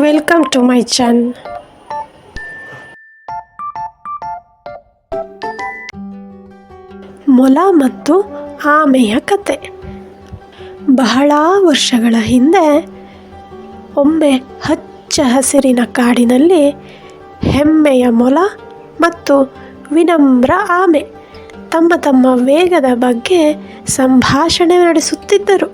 Welcome to my ಚಾನ್ ಮೊಲ ಮತ್ತು ಆಮೆಯ ಕತೆ. ಬಹಳ ವರ್ಷಗಳ ಹಿಂದೆ ಒಮ್ಮೆ ಹಚ್ಚ ಹಸಿರಿನ ಕಾಡಿನಲ್ಲಿ ಹೆಮ್ಮೆಯ ಮೊಲ ಮತ್ತು ವಿನಮ್ರ ಆಮೆ ತಮ್ಮ ತಮ್ಮ ವೇಗದ ಬಗ್ಗೆ ಸಂಭಾಷಣೆ ನಡೆಸುತ್ತಿದ್ದರು.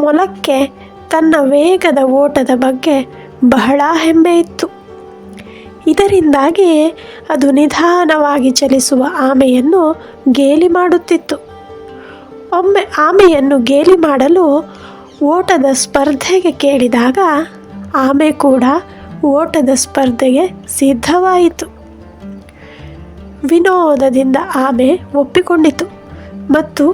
ಮೊಲಕ್ಕೆ ತನ್ನ ವೇಗದ ಓಟದ ಬಗ್ಗೆ ಬಹಳ ಹೆಮ್ಮೆ ಇತ್ತು. ಇದರಿಂದಾಗಿ ಅದು ನಿಧಾನವಾಗಿ ಚಲಿಸುವ ಆಮೆಯನ್ನು ಗೇಲಿ ಮಾಡುತ್ತಿತ್ತು. ಒಮ್ಮೆ ಆಮೆಯನ್ನು ಗೇಲಿ ಮಾಡಲು ಓಟದ ಸ್ಪರ್ಧೆಗೆ ಕೇಳಿದಾಗ ಆಮೆ ಕೂಡ ಓಟದ ಸ್ಪರ್ಧೆಗೆ ಸಿದ್ಧವಾಯಿತು. ವಿನೋದದಿಂದ ಆಮೆ ಒಪ್ಪಿಕೊಂಡಿತು ಮತ್ತು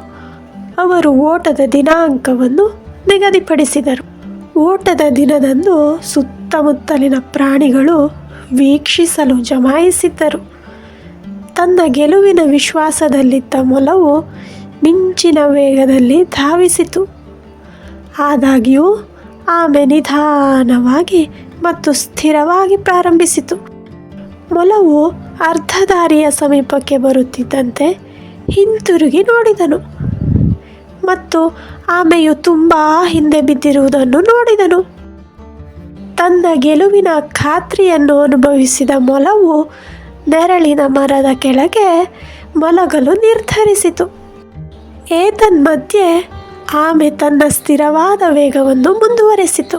ಅವರು ಓಟದ ದಿನಾಂಕವನ್ನು ನಿಗದಿಪಡಿಸಿದರು ಓಟದ ದಿನದಂದು ಸುತ್ತಮುತ್ತಲಿನ ಪ್ರಾಣಿಗಳು ವೀಕ್ಷಿಸಲು ಜಮಾಯಿಸಿದ್ದರು. ತನ್ನ ಗೆಲುವಿನ ವಿಶ್ವಾಸದಲ್ಲಿದ್ದ ಮೊಲವು ಮಿಂಚಿನ ವೇಗದಲ್ಲಿ ಧಾವಿಸಿತು. ಆದಾಗ್ಯೂ, ಆಮೆ ನಿಧಾನವಾಗಿ ಮತ್ತು ಸ್ಥಿರವಾಗಿ ಪ್ರಾರಂಭಿಸಿತು. ಮೊಲವು ಅರ್ಧ ದಾರಿಯ ಸಮೀಪಕ್ಕೆ ಬರುತ್ತಿದ್ದಂತೆ ಹಿಂತಿರುಗಿ ನೋಡಿದನು. ಮತ್ತು ಆಮೆಯು ತುಂಬ ಹಿಂದೆ ಬಿದ್ದಿರುವುದನ್ನು ನೋಡಿದನು. ತನ್ನ ಗೆಲುವಿನ ಖಾತ್ರಿಯನ್ನು ಅನುಭವಿಸಿದ ಮೊಲವು ನೆರಳಿನ ಮರದ ಕೆಳಗೆ ಮಲಗಲು ನಿರ್ಧರಿಸಿತು. ಏತನ್ಮಧ್ಯೆ ಆಮೆ ತನ್ನ ಸ್ಥಿರವಾದ ವೇಗವನ್ನು ಮುಂದುವರೆಸಿತು.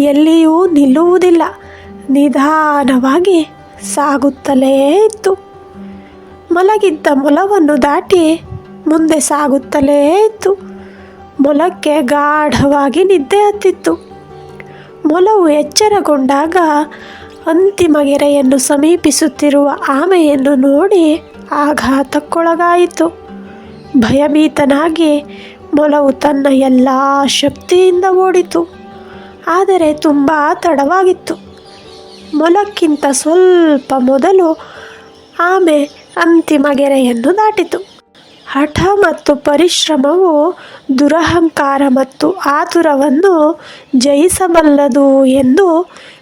ಎಲ್ಲಿಯೂ ನಿಲ್ಲುವುದಿಲ್ಲ, ನಿಧಾನವಾಗಿ ಸಾಗುತ್ತಲೇ ಇತ್ತು. ಮಲಗಿದ್ದ ಮೊಲವನ್ನು ದಾಟಿ ಮುಂದೆ ಸಾಗುತ್ತಲೇ ಇತ್ತು. ಮೊಲಕ್ಕೆ ಗಾಢವಾಗಿ ನಿದ್ದೆ ಹತ್ತಿತ್ತು. ಮೊಲವು ಎಚ್ಚರಗೊಂಡಾಗ ಅಂತಿಮ ಗೆರೆಯನ್ನು ಸಮೀಪಿಸುತ್ತಿರುವ ಆಮೆಯನ್ನು ನೋಡಿ ಆಘಾತಕ್ಕೊಳಗಾಯಿತು. ಭಯಭೀತನಾಗಿ ಮೊಲವು ತನ್ನ ಎಲ್ಲ ಶಕ್ತಿಯಿಂದ ಓಡಿತು. ಆದರೆ ತುಂಬ ತಡವಾಗಿತ್ತು. ಮೊಲಕ್ಕಿಂತ ಸ್ವಲ್ಪ ಮೊದಲು ಆಮೆ ಅಂತಿಮ ಗೆರೆಯನ್ನು ದಾಟಿತು. ಹಠ ಮತ್ತು ಪರಿಶ್ರಮವು ದುರಹಂಕಾರ ಮತ್ತು ಆತುರವನ್ನು ಜಯಿಸಬಲ್ಲದು ಎಂದು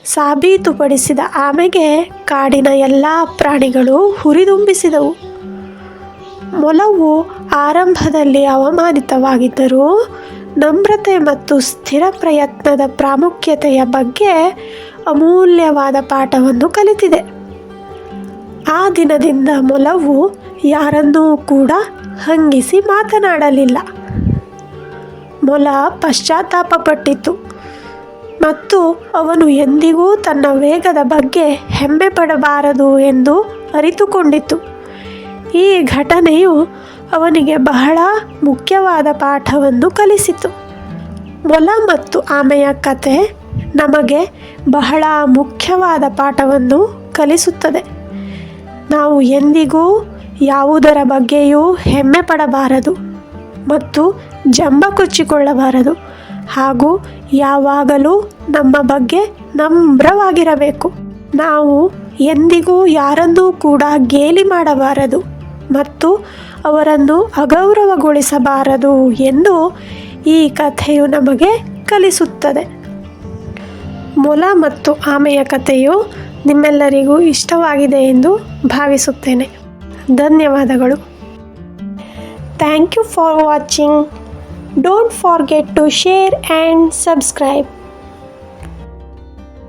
ಸಾಬೀತುಪಡಿಸಿದ ಆಮೆಗೆ ಕಾಡಿನ ಎಲ್ಲ ಪ್ರಾಣಿಗಳು ಹುರಿದುಂಬಿಸಿದವು. ಮೊಲವು ಆರಂಭದಲ್ಲಿ ಅವಮಾನಿತವಾಗಿದ್ದರೂ ನಮ್ರತೆ ಮತ್ತು ಸ್ಥಿರ ಪ್ರಯತ್ನದ ಪ್ರಾಮುಖ್ಯತೆಯ ಬಗ್ಗೆ ಅಮೂಲ್ಯವಾದ ಪಾಠವನ್ನು ಕಲಿತಿದೆ. ಆ ದಿನದಿಂದ ಮೊಲವು ಯಾರನ್ನೂ ಕೂಡ ಹಂಗಿಸಿ ಮಾತನಾಡಲಿಲ್ಲ. ಮೊಲ ಪಶ್ಚಾತ್ತಾಪಪಟ್ಟಿತು. ಮತ್ತು ಅವನು ಎಂದಿಗೂ ತನ್ನ ವೇಗದ ಬಗ್ಗೆ ಹೆಮ್ಮೆ ಪಡಬಾರದು ಎಂದು ಅರಿತುಕೊಂಡಿತು. ಈ ಘಟನೆಯು ಅವನಿಗೆ ಬಹಳ ಮುಖ್ಯವಾದ ಪಾಠವನ್ನು ಕಲಿಸಿತು. ಮೊಲ ಮತ್ತು ಆಮೆಯ ಕತೆ ನಮಗೆ ಬಹಳ ಮುಖ್ಯವಾದ ಪಾಠವನ್ನು ಕಲಿಸುತ್ತದೆ. ನಾವು ಎಂದಿಗೂ ಯಾವುದರ ಬಗ್ಗೆಯೂ ಹೆಮ್ಮೆ ಪಡಬಾರದು ಮತ್ತು ಜಂಬ ಕೊಚ್ಚಿಕೊಳ್ಳಬಾರದು ಹಾಗೂ ಯಾವಾಗಲೂ ನಮ್ಮ ಬಗ್ಗೆ ನಮ್ರವಾಗಿರಬೇಕು. ನಾವು ಎಂದಿಗೂ ಯಾರನ್ನೂ ಕೂಡ ಗೇಲಿ ಮಾಡಬಾರದು ಮತ್ತು ಅವರನ್ನು ಅಗೌರವಗೊಳಿಸಬಾರದು ಎಂದು ಈ ಕಥೆಯು ನಮಗೆ ಕಲಿಸುತ್ತದೆ. ಮೊಲ ಮತ್ತು ಆಮೆಯ ಕಥೆಯು ನಿಮ್ಮೆಲ್ಲರಿಗೂ ಇಷ್ಟವಾಗಿದೆ ಎಂದು ಭಾವಿಸುತ್ತೇನೆ. ಧನ್ಯವಾದಗಳು. Thank you for watching don't forget to share and subscribe